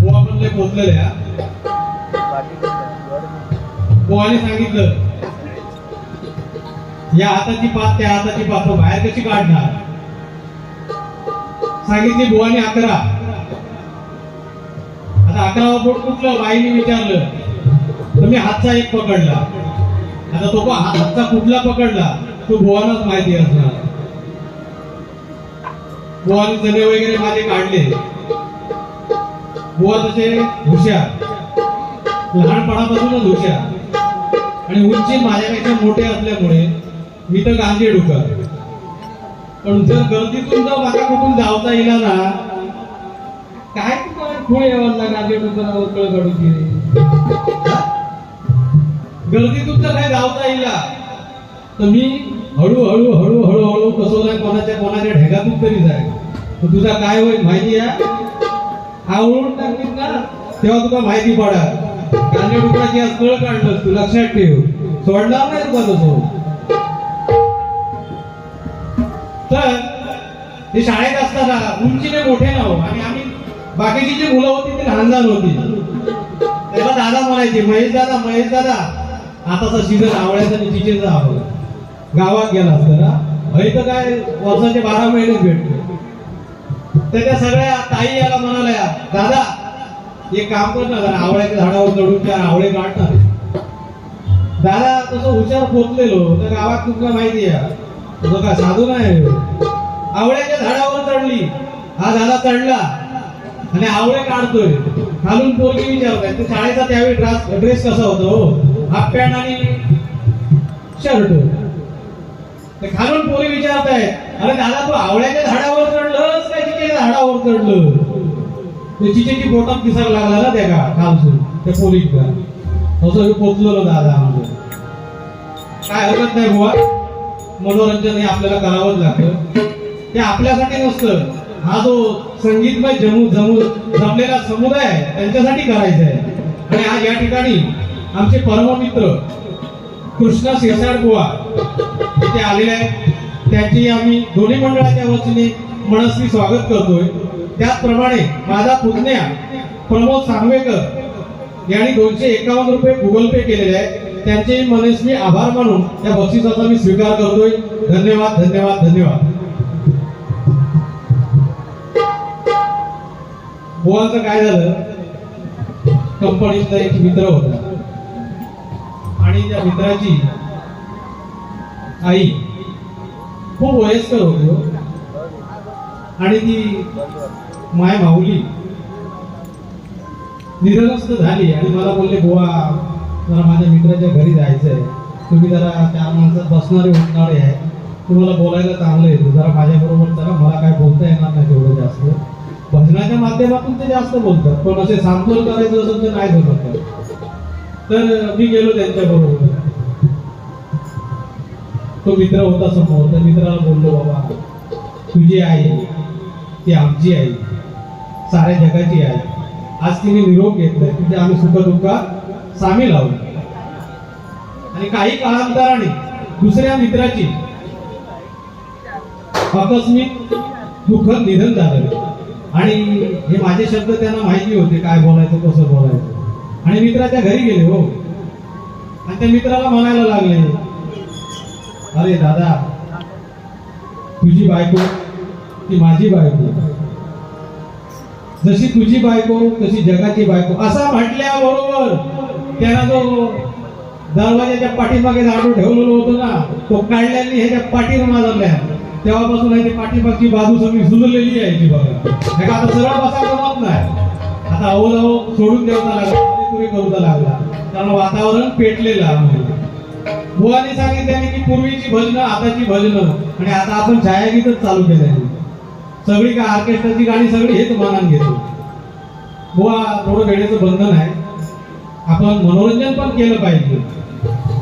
बुवा म्हणले पोचलेल्या बुवाने सांगितलं या हाताची पाच त्या हाताची पाच बाहेर कशी काढणार? सांगितली बुवाने अकरा. आता अकरावा बोट कुठलं? बाईने विचारलं. तर मी हातचा एक पकडला. आता तो हातचा कुठला पकडला? तो बुवानाच माहिती असणार. बुवाने चणे वगैरे माझे काढले. बुवा तसे हुशार. लहानपणापासूनच हुशार. आणि उंची माझ्यापेक्षा मोठे असल्यामुळे मी तर गांधी डुकर. पण जर गर्दीतून जर माझ्या कुठून जावता येईल ना काय तुम्हाला पुढे यावं गांधी डुकरावर कळ काढूची गर्दीतून तर काय जावता येईल तर मी हळूहळू हळूहळू हळू कसं कोणाच्या कोणाच्या ढेगातून तरी जाय तर तुझा काय होईल माहिती आहे? आवळून टाकलीस ना तेव्हा तुका माहिती पडा कांदे डुकराची आज कळ काढलं तू लक्षात ठेव. सोडणार नाही तुका तसं तर ते शाळेत असताना उंचीने मोठे नाव. आणि आम्ही बाकीची जी मुलं होती ती लहान लहान होती. तेव्हा दादा म्हणायचे महेश दादा महेश दादा आताचा सीझन आवळ्याचा आणि चिचेचा आवड गावात गेला असताना तर काय वर्षाचे बारा महिने भेटतो त्याच्या सगळ्या ताई याला म्हणाल्या दादा एक काम कर ना जरा आवळ्याच्या झाडावर चढून त्या आवळे काढणार दादा तसं हुशार पोचलेलो तर गावात तुमका माहिती आहे? तुझं काय साधू नाही आवळ्याच्या झाडावर चढली. हा दादा चढला. आणि आवळे काढतोय. खालून पोरगी विचारताय ते शाळेचा त्यावेळी ड्रेस ड्रेस कसा होता हो? हाफ पॅन्ट आणि शर्ट. ते खालून पोरी विचारताय अरे दादा तू आवळ्याच्या झाडावर चढलंस काय चिचेच्या झाडावर चढलं ते चिचेची बोटात दिसायला लागला ना त्या का खालसून त्या पोरीचा. असं पोचलो दादा आमचं. काय हरकत नाही बुवा. मनोरंजन हे आपल्याला करावंच लागतं. ते आपल्यासाठी नसतं. हा जो संगीतमय जमू जमू जमलेला समुदाय आहे त्यांच्यासाठी करायचा आहे आणि आज या ठिकाणी आमचे परममित्र कृष्णा शिरसाड बुवा इथे आलेले आहेत. त्यांची आम्ही दोन्ही मंडळाच्या वतीने मनस्वी स्वागत करतोय. त्याचप्रमाणे माझा पुतण्या प्रमोद सांगवेकर यांनी दोनशे एकावन्न रुपये गुगल पे केलेले आहेत. त्यांचे मनस्वी आभार मानून त्या बक्षिसाचा मी स्वीकार करतोय. धन्यवाद धन्यवाद धन्यवाद. बुवांचं काय झालं? कंपनीचा एक मित्र होता. आणि त्या मित्राची आई. खूप वयस्कर होते हो. आणि ती माय माऊली निधनस्थ झाली आणि मला बोलले बुवा जरा माझ्या मित्राच्या घरी जायचंय. तुम्ही जरा चार माणसात बसणारे उठणारे आहे. तुम्हाला बोलायला चांगलं येतं. जरा माझ्याबरोबर जरा चला मला काय बोलता येणार नाही तेवढं जास्त. भजनाच्या माध्यमातून ते जास्त बोलतात पण असे सांत्वन करायचं असेल तर नाही जमत. तर मी गेलो त्यांच्या बरोबर तो मित्र होता समोर त्या मित्राला बोललो बाबा तुझी आई ती आमची आई साऱ्या जगाची आई. आज तिने निरोप घेतलाय तिथे आम्ही सुखदुःखात सामील आहोत आणि काही काळांतराने दुसऱ्या मित्राची आकस्मिक दुःखद निधन झालं. आणि हे माझे शब्द त्यांना माहिती होते काय बोलायचं कसं बोलायचं. आणि मित्राच्या घरी गेले हो. आणि त्या मित्राला म्हणायला लागले अरे दादा तुझी बायको ती माझी बायको. जशी तुझी बायको तशी जगाची बायको. असा म्हटल्याबरोबर त्याला जो दरवाजाच्या पाठीमागे झाडू ठेवलेलो होतो ना तो काढल्याने ह्याच्या पाठीवर माजवल्या तेव्हापासून ह्याची पाठीमागची बाजू सगळी सुजलेली आहे ती बघा. का आता सरळ बसा जमत नाही. आता अहो सोडून देवता लागला पुरे करूचा लागला. कारण वातावरण पेटलेलं आहे बुवाने सांगितल्याने की पूर्वीची भजनं आताची भजनं. आणि आता आपण छायागीतच चालू केलं सगळी का ऑर्केस्ट्राची गाणी सगळी हेच मानान घेतो. बुवा थोडं वेळेचं बंधन आहे. आपण मनोरंजन पण केलं पाहिजे.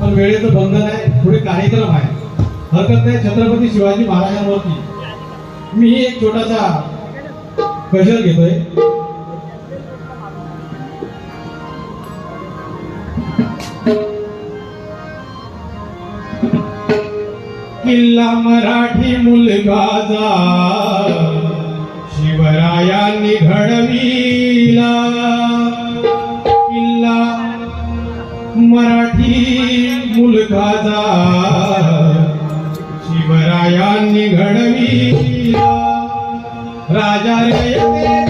पण वेळेचं बंधन आहे पुढे कार्यक्रम आहे. हरकत नाही छत्रपती शिवाजी महाराजांवरती. मी एक छोटासा गजल घेतोय. किल्ला मराठी मुलगा जा. शिवरायांनी घडविला. किल्ला मराठी मुलगा जा. शिवरायांनी घडविला. राजा रे.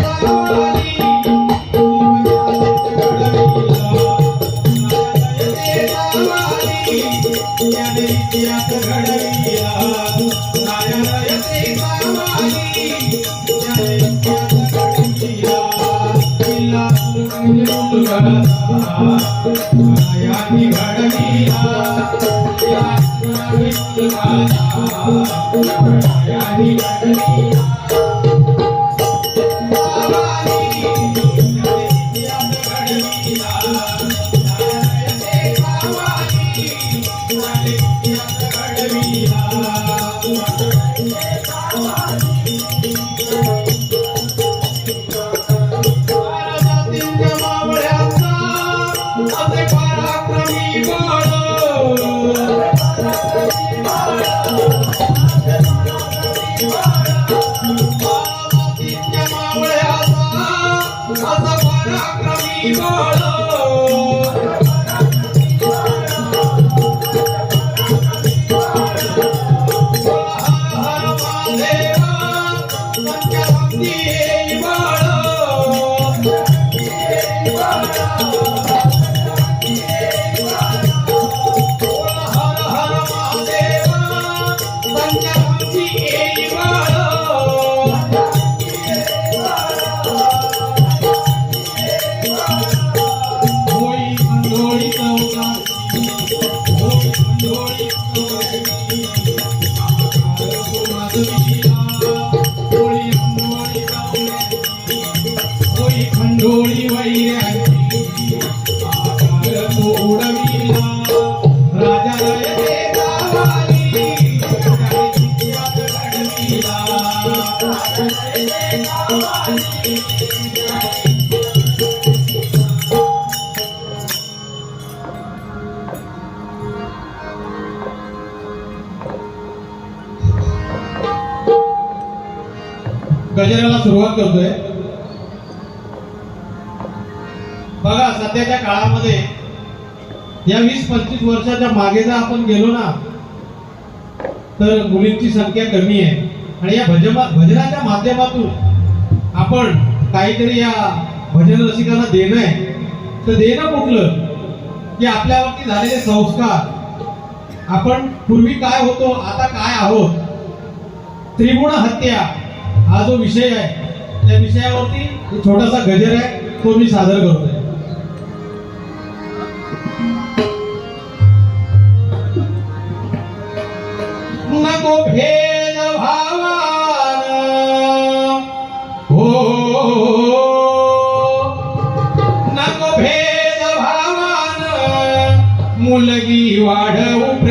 सध्याच्या काळामध्ये या वीस पंचवीस वर्षाच्या मागे जर आपण गेलो ना तर मुलींची संख्या कमी आहे. आणि या भजन भजनाच्या माध्यमातून आपण काहीतरी या भजन रसिकांना देणं आहे. तर देणं कुठलं? की आपल्यावरती झालेले संस्कार. आपण पूर्वी काय होतो आता काय आहोत? त्रिगुण हत्या हा जो विषय आहे त्या विषयावरती छोटासा गजर आहे तो मी सादर करतोय. नको भेद भावान. हो न भेद भावान. मुलगी वाढवू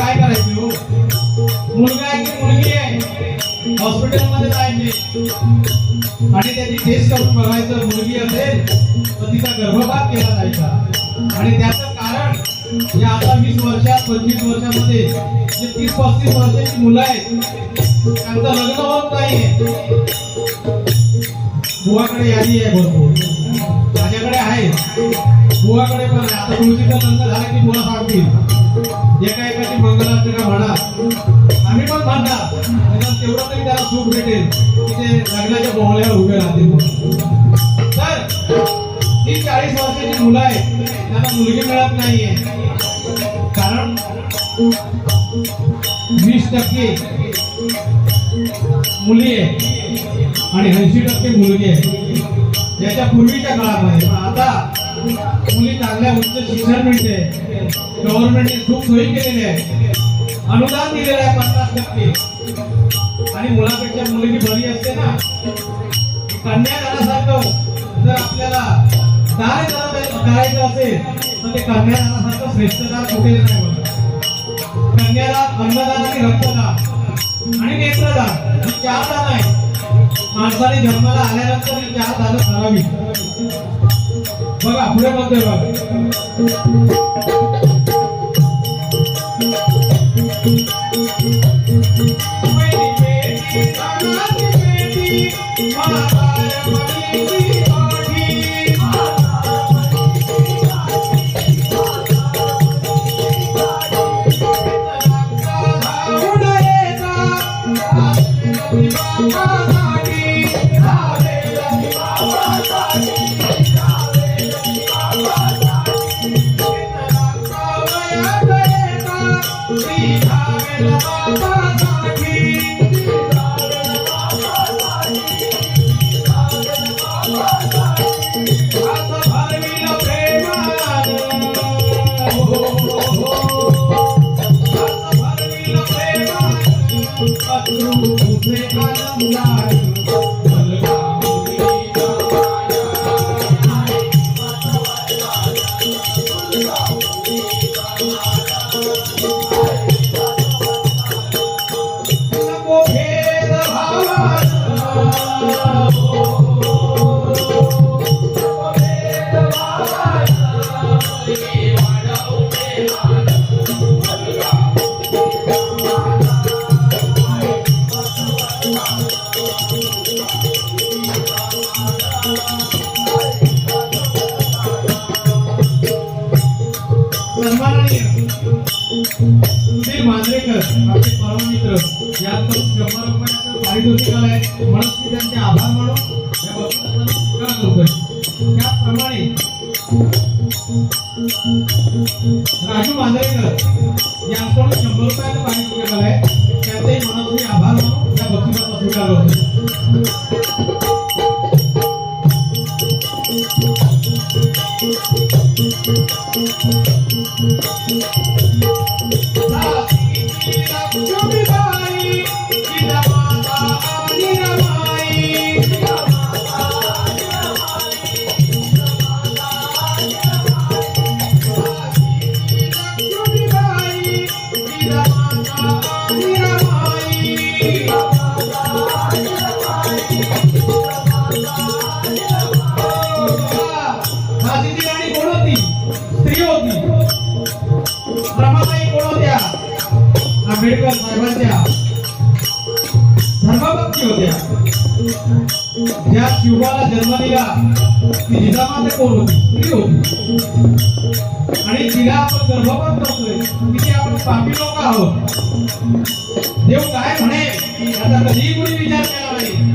काय करायची हो? मुलगा आहे की मुलगी आहे? हॉस्पिटलमध्ये जायचे. आणि त्याची टेस्ट करून बघायचं मुलगी असेल तर तिचा गर्भपात केला जायचा. आणि त्याचं कारण या आता वीस वर्षात पंचवीस वर्षामध्ये जे तीस पस्तीस वर्षाची मुलं आहेत त्यांचं लग्न होत नाहीये. बुवाकडे यादी आहे भरपूर. माझ्याकडे आहे. बुवाकडे पण आता तुळशीचं लग्न झालं की बुवा सांगतील एका एकाची का म्हणा आम्ही पण म्हणणार. तेवढं तरी त्याला सुख भेटेल. की ते लग्नाच्या बोहळ्यावर उभे राहतील तर ही चाळीस वर्षाची मुलं आहेत. त्यांना मुलगी मिळत नाहीये. कारण वीस टक्के मुली आहे आणि ऐंशी टक्के मुलगी आहे याच्या पूर्वीच्या काळामध्ये पण आता मुली चांगल्या उच्च शिक्षण मिळते. गव्हर्नमेंटने खूप सोयी केलेली आहे. अनुदान दिलेलं आहे पन्नास टक्के. आणि मुलापेक्षा मुलगी बरी असते ना. कन्यादानासारखं हो. जर आपल्याला दान करायचं असेल तर ते कन्यादानासारखं श्रेष्ठदान कुठे नाही बघा. कन्यादान अन्नदान आणि रक्तदान आणि नेत्रदान ही चार दान आहेत. माणसाने जन्माला आल्यानंतर ही चार दानं करावी बघा पुढे म्हणतोय बघा. Jump it by. शेवटच्या धर्माभक्ती होत्या. ज्या शिवबाला जन्म दिला ती जिजामाता कोण होती? होती. आणि तिला आपण गर्भपात करतोय. तिथे आपण पापी लोक आहोत. देव काय म्हणे? आता कधीही कोणी विचार केला नाही.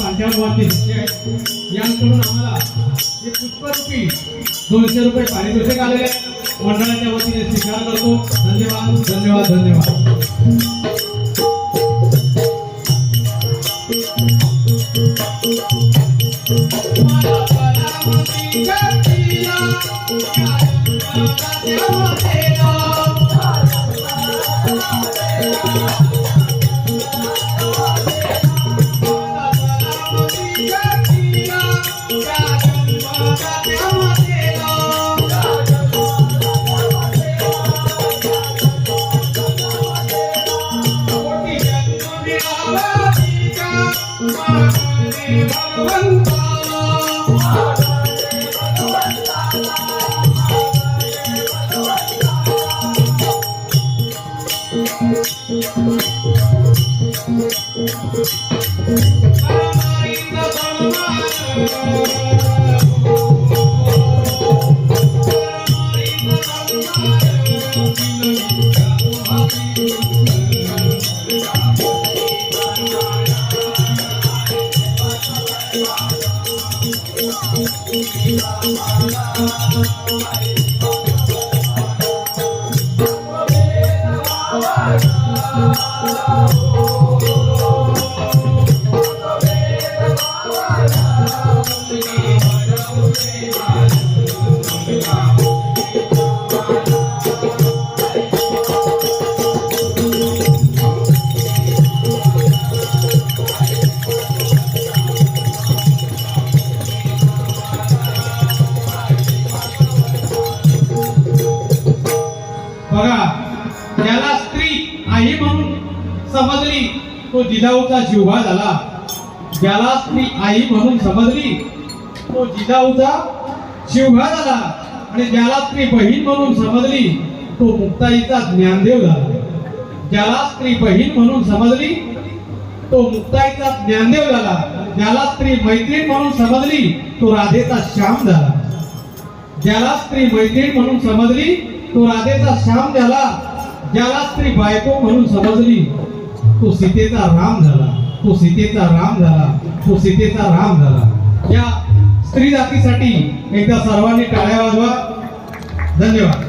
गणेश यांकडून आम्हाला हे पुष्परूपी दोनशे रुपये पारितोषिक आलेले मंडळाच्या वतीने स्वीकार करतो. धन्यवाद धन्यवाद धन्यवाद. समजली तो जिजाऊचा जिव्हा झाला. ज्याला ती आई म्हणून समजली तो जिजाऊचा शिवभा झाला. आणि ज्याला स्त्री बहीण म्हणून समजली तो मुक्ताईचा ज्ञानदेव झाला. ज्याला स्त्री बहीण म्हणून समजली तो मुक्ताईचा ज्ञानदेव झाला. ज्याला स्त्री मैत्रीण म्हणून समजली तो राधेचा श्याम झाला. ज्याला स्त्री मैत्रीण म्हणून समजली तो राधेचा श्याम झाला. ज्याला स्त्री बायको म्हणून समजली तो सीतेचा राम झाला. तो सीतेचा राम झाला. तो सीतेचा राम झाला. या स्त्री जातीसाठी एकदा सर्वांनी टाळ्या वाजवा. धन्यवाद.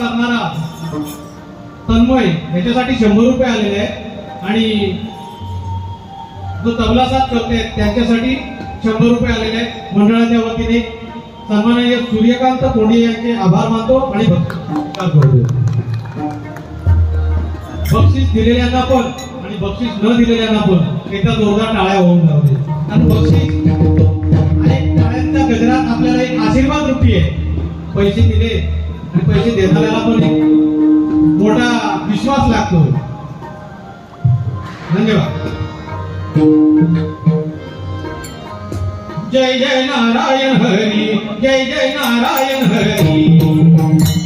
करणारा तन्मय याच्यासाठी शंभर रुपये आलेले आहेत. आणि जो तबला साथ करते त्यांच्यासाठी शंभर रुपये आलेले आहेत. मंडळाच्या वतीने सन्माननीय सूर्यकांत कोंडे यांचे आभार मानतो आणि बक्षीस दिलेल्यांना पण आणि बक्षीस न दिलेल्यांना पण एकदा जोरदार टाळ्या होऊन जाऊ दे. कारण बक्षीस आणि टाळ्यांच्या गजरात आपल्याला एक आशीर्वाद रूपी आहे. पैसे दिले आणि पैसे देणाऱ्याला पण एक मोठा विश्वास लागतो. धन्यवाद. जय जय नारायण हरी जय जय नारायण हरी.